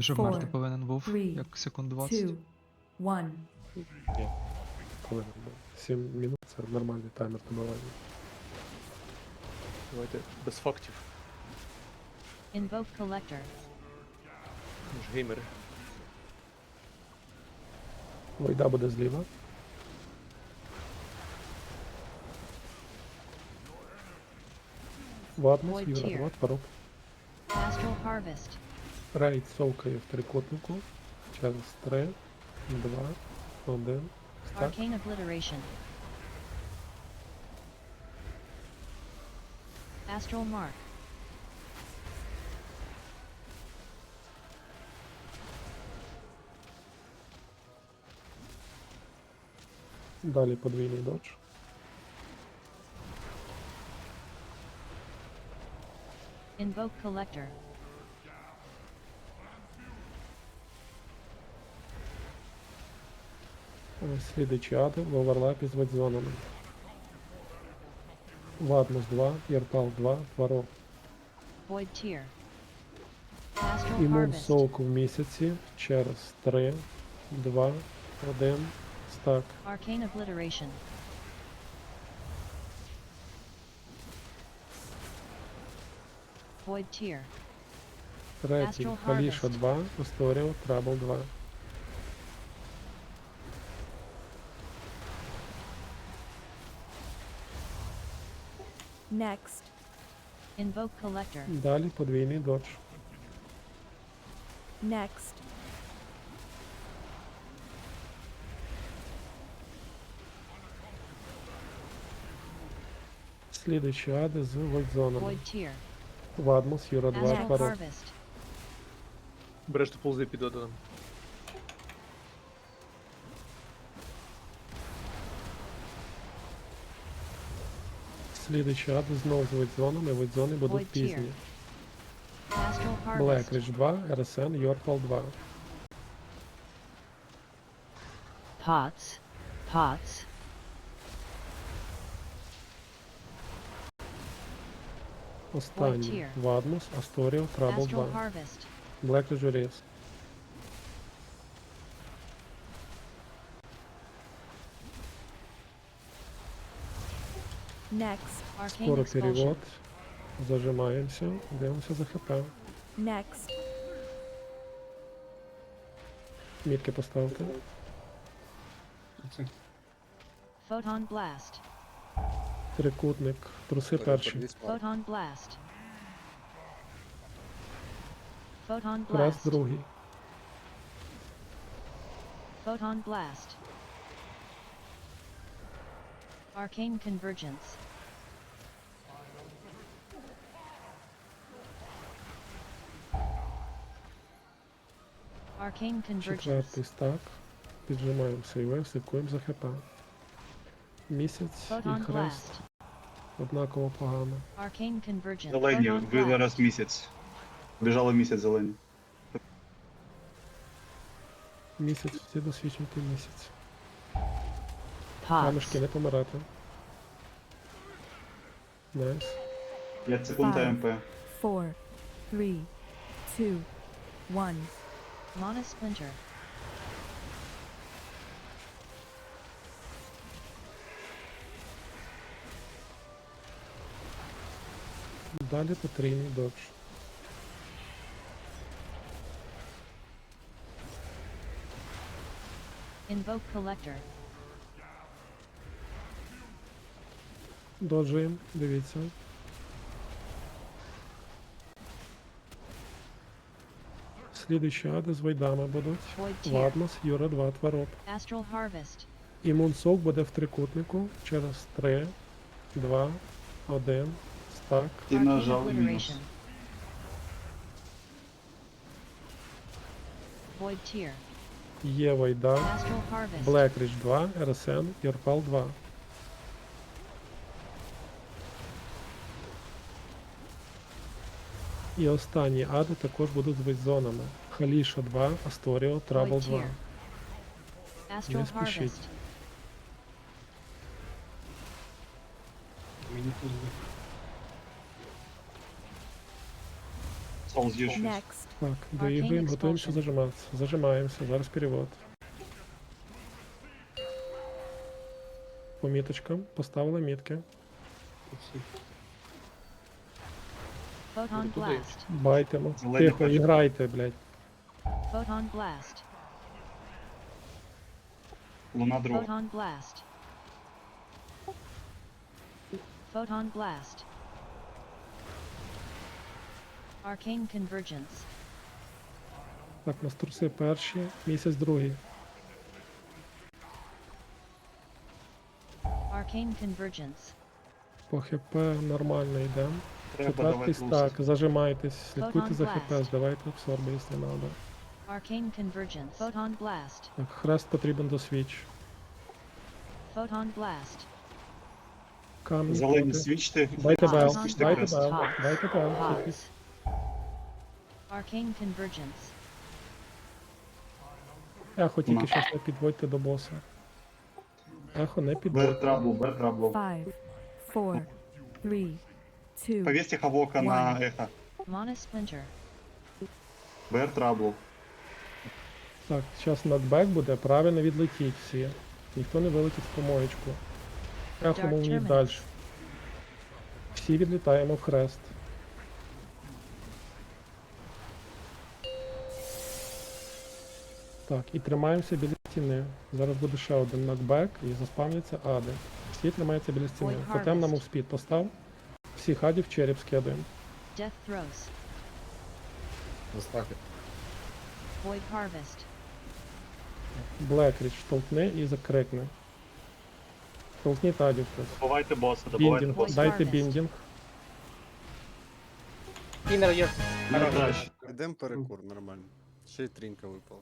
Він вже Four, вмерти повинен був, three, як секунд 20. two, one. Коли 7 минут це нормальний таймер добивання. Давайте без фактів. Invoke collector. Ми ж геймери. Войда буде зліва. Ватмос, Void Юра. Ват, порог. Astral harvest. Рейд совкає в трикутнику. Через 3, 2, 1. Старт. Arcane obliteration. Astral mark. Далі подвійний додж. Invoke collector. Слідуючі ади в оверлапі з ватзонами. Ватмос 2, Єрпал 2, Тварог. Void tier. Astral Імун соуку в місяці через 3, 2, 1, стак. Arcane obliteration. Void tier. Третій, Каліша 2, Асторіо, Трабл 2. Next. Invoke collector. Далі подвійний додж. Next. Слідуючі ади з вольтзонами. Void tier. Вадмос, Юра 2, Astral Тварог. harvest. Береш ползи під одном. Слідуючі ади знову з вольтзонами. Вольтзони будуть Void tier. пізні. Блекридж 2, РСН, Йорпал 2. Pots. Pots. Останній tier. Вадмос, Асторіо, Трабл Astral 2. harvest. Блекридж Скоро перевод. Зажимаємося. Дивимося за ХП. Next. Мітки поставте. Photon blast. Трикутник. Труси перші. Photon blast. Photon Раз blast. другий. Photon blast. Arcane convergence. Arcane convergence. Четвертий стак. Піджимаємося і слідкуємо за ХП. Місяць і Photon хрест. blast. Однаково погано. Arcane convergence. Зелені, Photon ви blast. зараз місяць. Біжали місяць зелені. Місяць, всі досвідчуйте місяць. Pots. Камешки не помирати. Найс. 5 секунд Five. АМП. Four. Three. Two. One. Mana splinter. Далі потрійний додж. Invoke collector. Доджуємо, дивіться. Слідуючі ади з войдами будуть. Tier. Юра 2, Твароб. Astral harvest. Імун сок буде в трикутнику через 3, 2, 1, стак. І Arcane нажали мінус. Void tier. Є войда. Astral harvest. Блекридж 2, РСН, Йорпал 2. І останні ади також будуть з вейзонами. Халіша 2, Асторіо, Трабл 2. Не спішіть. щось. Так, доіграємо, готуємося зажиматися. Зажимаємося, зараз перевод. По міточкам, поставили мітки. Photon blast. Байтимо. Зелені Тихо, іграйте, блядь. Photon blast. Луна друга. Photon blast. Photon blast. Arcane convergence. Так, у нас труси перші, місяць другий. Arcane convergence. По ХП нормально йдемо. Треба Четвертий стак, зажимайтесь, слідкуйте за ХП, здавайте абсорби, якщо треба. Arcane convergence. Photon blast. Так, хрест потрібен до свіч. Photon blast. Камні. Зелені проти. свічте. Дайте бел, дайте бел, дайте бел. Pause. Arcane convergence. Ехо тільки щас не підводьте до боса. Ехо не Бер підводьте. траблу, бер траблу. Five, four, three, Повесьте хавока на. Mana. Бер траблу. Так, зараз надбек буде, правильно відлетіть всі. Ніхто не вилетить в помоєчку. Ехо мовніть далі. Всі відлітаємо в хрест. Так, і тримаємося біля стіни. Зараз буде ще один нокбек і заспавняться ади. Всі тримаються біля стіни. Void Тотем на Harvest. мувспід постав. Всіх адів в череп скидаємо. Death throes. Void harvest. Блекріч толкни і закрикни. Толкніть адів хтось. Добивайте боса, добивайте Біндінг, боса. дайте біндінг. Не краще. Ідем перекур, нормально. Ще й трінька випала.